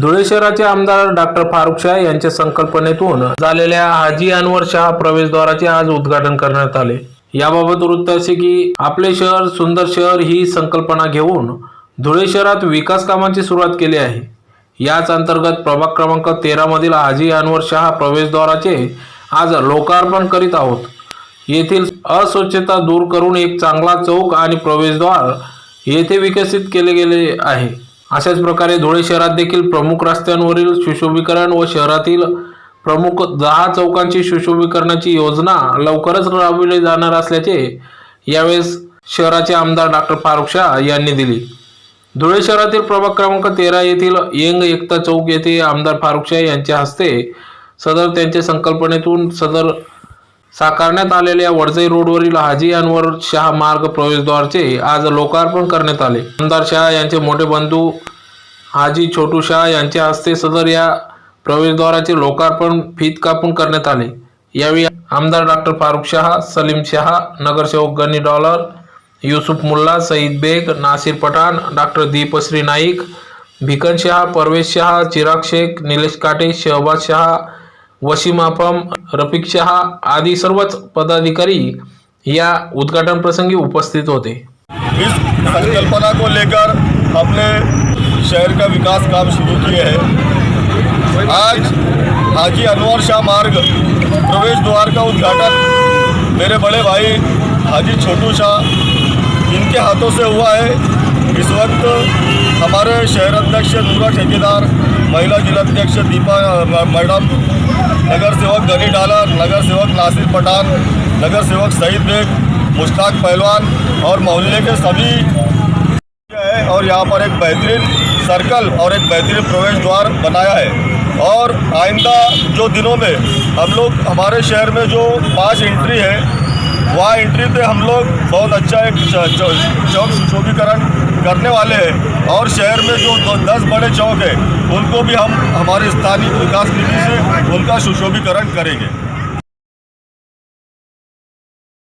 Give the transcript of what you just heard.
धुळे शहराचे आमदार डॉक्टर फारुख शाह यांच्या संकल्पनेतून झालेल्या हाजी अनवर शाह प्रवेशद्वाराचे आज उद्घाटन करण्यात आले. याबाबत वृत्त असे की आपले शहर सुंदर शहर ही संकल्पना घेऊन धुळे शहरात विकास कामांची सुरुवात केली आहे. याच अंतर्गत प्रभाग क्रमांक तेरामधील हाजी अनवर शाह प्रवेशद्वाराचे आज लोकार्पण करीत आहोत. येथील अस्वच्छता दूर करून एक चांगला चौक आणि प्रवेशद्वार येथे विकसित केले गेले आहे. अशाच प्रकारे धुळे शहरात देखील प्रमुख रस्त्यांवरील सुशोभीकरण व शहरातील प्रमुख दहा चौकांची सुशोभीकरणाची योजना लवकरच राबविली जाणार असल्याचे यावेळेस शहराचे आमदार डॉक्टर फारुख शाह यांनी दिली. धुळे शहरातील प्रभाग क्रमांक तेरा येथील येंग एकता चौक येथे आमदार फारुख शाह यांच्या हस्ते सदर त्यांच्या संकल्पनेतून सदर साकारण्यात आलेल्या वडजई रोडवरील हाजी अनवर शाह मार्ग प्रवेशद्वारचे आज लोकार्पण करण्यात आले. आमदार शाह यांचे मोठे बंधू हाजी छोटू शाह यांच्या हस्ते सदर या प्रवेशद्वाराचे लोकार्पण फीत कापून करण्यात आले. यावेळी आमदार डॉक्टर फारुख शाह सलीम शाह नगरसेवक गनी डॉलर युसुफ मुल्ला सईद बेग नासिर पठाण डॉक्टर दीपश्री नाईक भिकन शाह परवेश शाह चिराग शेख निलेश काटे शहबाज शहा वशिमापम रफिक शाह आदी सर्वच पदाधिकारी या उद्घाटन प्रसंगी उपस्थित होते. इस संकल्पना को लेकर हमने शहर का विकास काम शुरू किए हैं। आज हाजी अनवर शाह मार्ग प्रवेश द्वार का उद्घाटन मेरे बड़े भाई हाजी छोटू शाह इनके हाथों से हुआ है। इस वक्त हमारे शहर अध्यक्ष नूरा ठेकेदार, महिला जिलाध्यक्ष दीपा मैडम, नगर सेवक गनी डालर, नगर सेवक नासिर पठान, नगर सेवक सईद बेग, मुश्ताक पहलवान और मोहल्ले के सभी है और यहाँ पर एक बेहतरीन सर्कल और एक बेहतरीन प्रवेश द्वार बनाया है। और आइंदा जो दिनों में हम लोग, हमारे शहर में जो पाँच एंट्री है वहाँ एंट्री पे हम लोग बहुत अच्छा एक चौक चौकीकरण करने वाले हैं। और शहर में जो दस बड़े चौक हैं, उनको भी हम, हमारे स्थानीय विकास निधि से उनका सुशोभीकरण करेंगे।